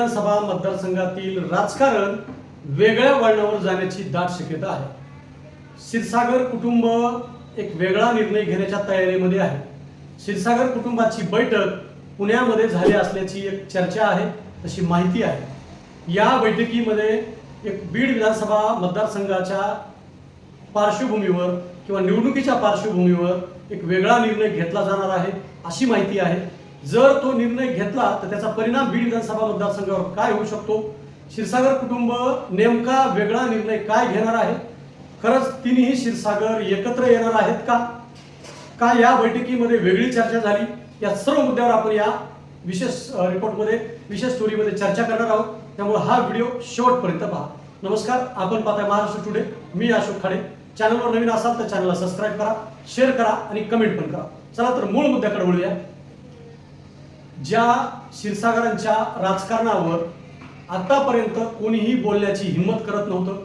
विधानसभा मतदारसंघातील राजकारण वेगळ्या वळणावर जाण्याची दाट शक्यता आहे. क्षीरसागर कुटुंब एक वेगळा निर्णय घेण्याच्या तयारीमध्ये आहे. क्षीरसागर कुटुंबाची बैठक पुण्यामध्ये झाली असल्याची एक चर्चा आहे तशी माहिती आहे. या बैठकीमध्ये एक बीड विधानसभा मतदारसंघाच्या पार्श्वभूमीवर किंवा निवडणुकीच्या पार्श्वभूमीवर एक वेगळा निर्णय घेतला जाणार आहे अशी माहिती आहे. जर तो निर्णय घेतला तर त्याचा परिणाम बीड विधानसभा मतदारसंघावर काय होऊ शकतो? क्षीरसागर कुटुंब नेमका वेगळा निर्णय काय घेणार आहे? खरंच तिन्ही क्षीरसागर एकत्र येणार आहेत का? का या बैठकीमध्ये वेगळी चर्चा झाली? या सर्व मुद्द्यावर आपण या विशेष रिपोर्टमध्ये विशेष स्टोरीमध्ये चर्चा करणार आहोत. त्यामुळे हा व्हिडिओ शेवटपर्यंत पहा. नमस्कार आपण पाहताय महाराष्ट्र टुडे मी अशोक खाडे. चॅनलवर नवीन असाल तर चॅनलला सबस्क्राईब करा शेअर करा आणि कमेंट पण करा. चला तर मूळ मुद्द्याकडे वळूया. ज्या क्षीरसागरांच्या राजकारणावर आतापर्यंत कोणीही बोलण्याची हिंमत करत नव्हतं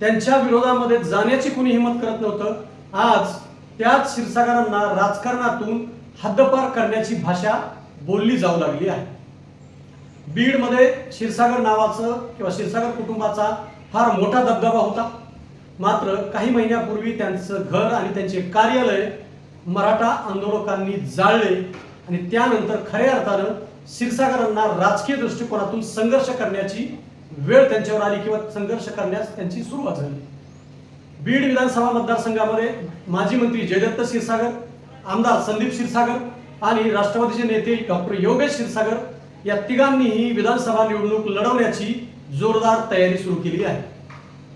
त्यांच्या विरोधामध्ये जाण्याची कोणी हिंमत करत नव्हतं आज त्याच क्षीरसागरांना राजकारणातून हद्दपार करण्याची भाषा बोलली जाऊ लागली आहे. बीडमध्ये क्षीरसागर नावाचं किंवा क्षीरसागर कुटुंबाचा फार मोठा दबदबा होता. मात्र काही महिन्यापूर्वी त्यांचं घर आणि त्यांचे कार्यालय मराठा आंदोलकांनी जाळले. आणि त्यानंतर खऱ्या अर्थानं क्षीरसागरांना राजकीय दृष्टिकोनातून संघर्ष करण्याची वेळ त्यांच्यावर आली किंवा संघर्ष करण्यास त्यांची सुरुवात झाली. बीड विधानसभा मतदारसंघामध्ये माजी मंत्री जयदत्त क्षीरसागर आमदार संदीप क्षीरसागर आणि राष्ट्रवादीचे नेते डॉक्टर योगेश क्षीरसागर या तिघांनीही विधानसभा निवडणूक लढवण्याची जोरदार तयारी सुरू केली आहे.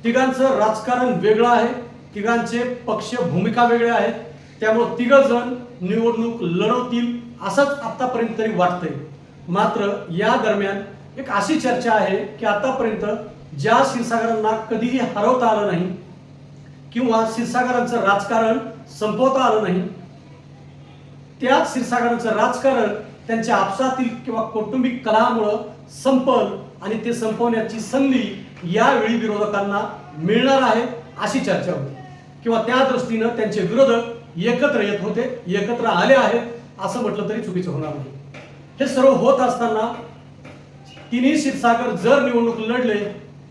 तिघांचं राजकारण वेगळं आहे तिघांचे पक्ष भूमिका वेगळ्या आहेत त्यामुळे तिघ जण निवडणूक लढवतील असंच आतापर्यंत तरी वाटतंय. मात्र या दरम्यान एक अशी चर्चा आहे की आतापर्यंत ज्या क्षीरसागरांना कधीही हरवता आलं नाही किंवा क्षीरसागरांचं राजकारण संपवता आलं नाही त्याच क्षीरसागरांचं राजकारण त्यांच्या आपसातील किंवा कौटुंबिक कलहामुळं संपल आणि ते संपवण्याची संधी यावेळी विरोधकांना मिळणार आहे अशी चर्चा होती. किंवा त्या दृष्टीनं त्यांचे विरोधक एकत्र येत होते एकत्र आले आहेत. असं म्हटलं तरी चुकीचं होणार नाही. हे सर्व होत असताना तिन्ही क्षीरसागर जर निवडणूक लढले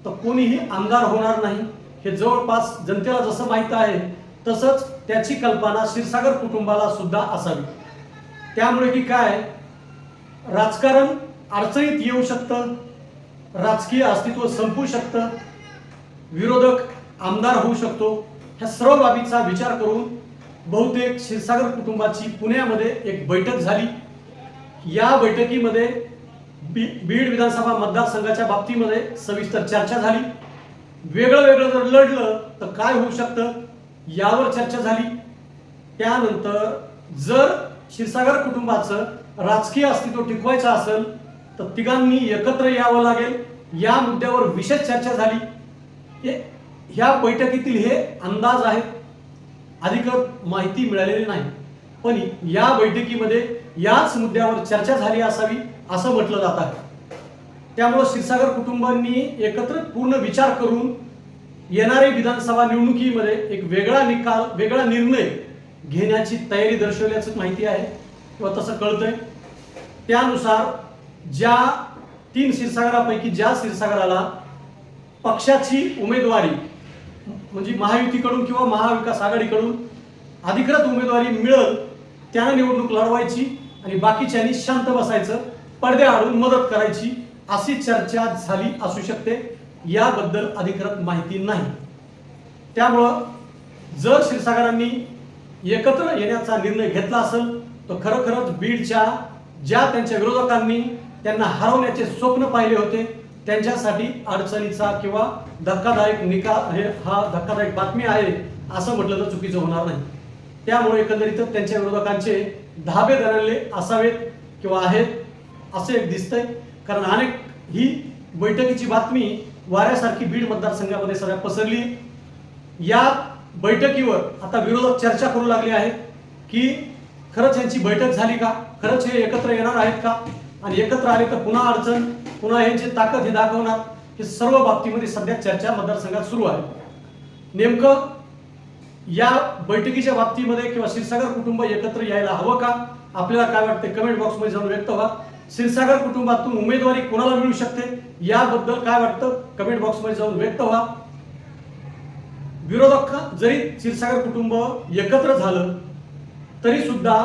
तर कोणीही आमदार होणार नाही. हे जवळपास जनतेला जसं माहीत आहे तसंच त्याची कल्पना क्षीरसागर कुटुंबाला सुद्धा असावी. त्यामुळे की काय? राजकारण अडचणीत येऊ शकतं राजकीय अस्तित्व संपू शकतं विरोधक आमदार होऊ शकतो. ह्या सर्व बाबीचा विचार करून बहुतेक क्षीरसागर कुटुंबाची पुण्यामध्ये एक बैठक झाली. या बैठकीमध्ये बी बीड विधानसभा मतदारसंघाच्या बाबतीमध्ये सविस्तर चर्चा झाली. वेगळं वेगळं जर लढलं तर काय होऊ शकतं यावर चर्चा झाली. त्यानंतर जर क्षीरसागर कुटुंबाचं राजकीय अस्तित्व टिकवायचं असेल तर तिघांनी एकत्र यावं लागेल. या मुद्द्यावर विशेष चर्चा झाली. ह्या बैठकीतील हे अंदाज आहेत. अधिकृत माहिती मिळालेली नाही. पण या बैठकीमध्ये याच मुद्द्यावर चर्चा झाली असावी असं म्हटलं जात आहे. त्यामुळं क्षीरसागर कुटुंबांनी एकत्र पूर्ण विचार करून येणारे विधानसभा निवडणुकीमध्ये एक वेगळा निकाल वेगळा निर्णय घेण्याची तयारी दर्शवल्याचं माहिती आहे किंवा तसं कळतंय. त्यानुसार ज्या तीन क्षीरसागरापैकी ज्या क्षीरसागराला पक्षाची उमेदवारी म्हणजे महायुतीकडून किंवा महाविकास आघाडीकडून अधिकृत उमेदवारी मिळत त्यानं निवडणूक लढवायची आणि बाकीच्यांनी शांत बसायचं पडद्याआडून मदत करायची अशी चर्चा झाली असू शकते याबद्दल अधिकृत माहिती नाही. त्यामुळं जर क्षीरसागरांनी एकत्र येण्याचा निर्णय घेतला असेल तर खरोखरच बीडच्या ज्या त्यांच्या विरोधकांनी त्यांना हरवण्याचे स्वप्न पाहिले होते त्यांच्यासाठी अडचणीचा किंवा धक्कादायक निकाल हे हा धक्कादायक बातमी आहे असं म्हटलं तर चुकीचं होणार नाही. त्यामुळे एकंदरीत त्यांच्या विरोधकांचे धाबे धरले असावेत किंवा आहेत असे एक दिसतंय. कारण अनेक ही बैठकीची बातमी वाऱ्यासारखी बीड मतदारसंघामध्ये सगळ्या पसरली. या बैठकीवर आता विरोधक चर्चा करू लागले आहेत की खरंच यांची बैठक झाली का? खरंच हे एकत्र येणार आहेत का? आणि एकत्र आले तर पुन्हा अडचण पुन्हा यांची ताकद ही दाखवणार हे सर्व बाबतीमध्ये सध्या चर्चा मतदारसंघात सुरू आहे. नेमकं या बैठकीच्या बाबतीमध्ये किंवा क्षीरसागर कुटुंब एकत्र यायला हवं का? आपल्याला काय वाटतं? कमेंट बॉक्समध्ये जाऊन व्यक्त व्हा. क्षीरसागर कुटुंबातून उमेदवारी कोणाला मिळू शकते? याबद्दल काय वाटतं? कमेंट बॉक्समध्ये जाऊन व्यक्त व्हा. विरोधक जरी क्षीरसागर कुटुंब एकत्र झालं तरी सुद्धा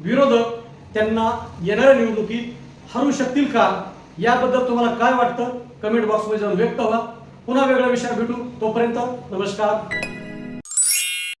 विरोधक त्यांना येणाऱ्या निवडणुकीत हरू शकतील का? याबद्दल तुम्हाला काय वाटतं? कमेंट बॉक्समध्ये जाऊन व्यक्त व्हा. पुन्हा वेगळ्या विषयावर भेटू. तोपर्यंत नमस्कार.